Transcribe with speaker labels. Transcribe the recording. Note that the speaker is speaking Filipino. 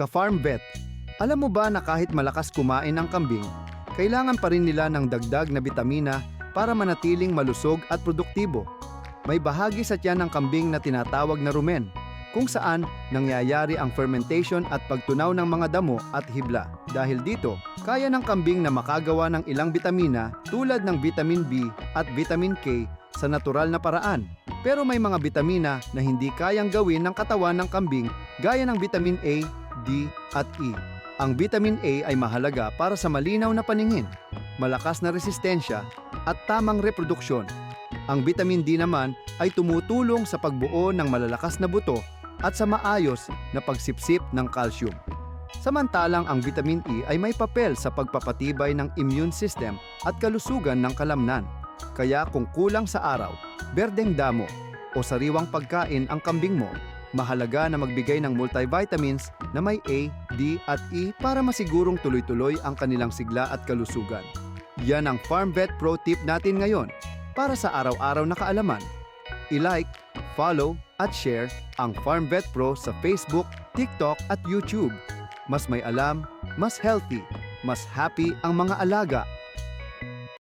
Speaker 1: Ka-Farm Vet, alam mo ba na kahit malakas kumain ang kambing, kailangan pa rin nila ng dagdag na bitamina para manatiling malusog at produktibo. May bahagi sa tiyan ng kambing na tinatawag na rumen, kung saan nangyayari ang fermentation at pagtunaw ng mga damo at hibla. Dahil dito, kaya ng kambing na makagawa ng ilang bitamina tulad ng vitamin B at vitamin K sa natural na paraan. Pero may mga bitamina na hindi kayang gawin ng katawan ng kambing gaya ng vitamin A, At E. Ang vitamin A ay mahalaga para sa malinaw na paningin, malakas na resistensya at tamang reproduksyon. Ang vitamin D naman ay tumutulong sa pagbuo ng malalakas na buto at sa maayos na pagsipsip ng calcium. Samantalang ang vitamin E ay may papel sa pagpapatibay ng immune system at kalusugan ng kalamnan. Kaya kung kulang sa araw, berdeng damo o sariwang pagkain ang kambing mo, mahalaga na magbigay ng multivitamins na may A, D at E para masigurong tuloy-tuloy ang kanilang sigla at kalusugan. Yan ang Farm Vet Pro tip natin ngayon para sa araw-araw na kaalaman. I-like, follow at share ang Farm Vet Pro sa Facebook, TikTok at YouTube. Mas may alam, mas healthy, mas happy ang mga alaga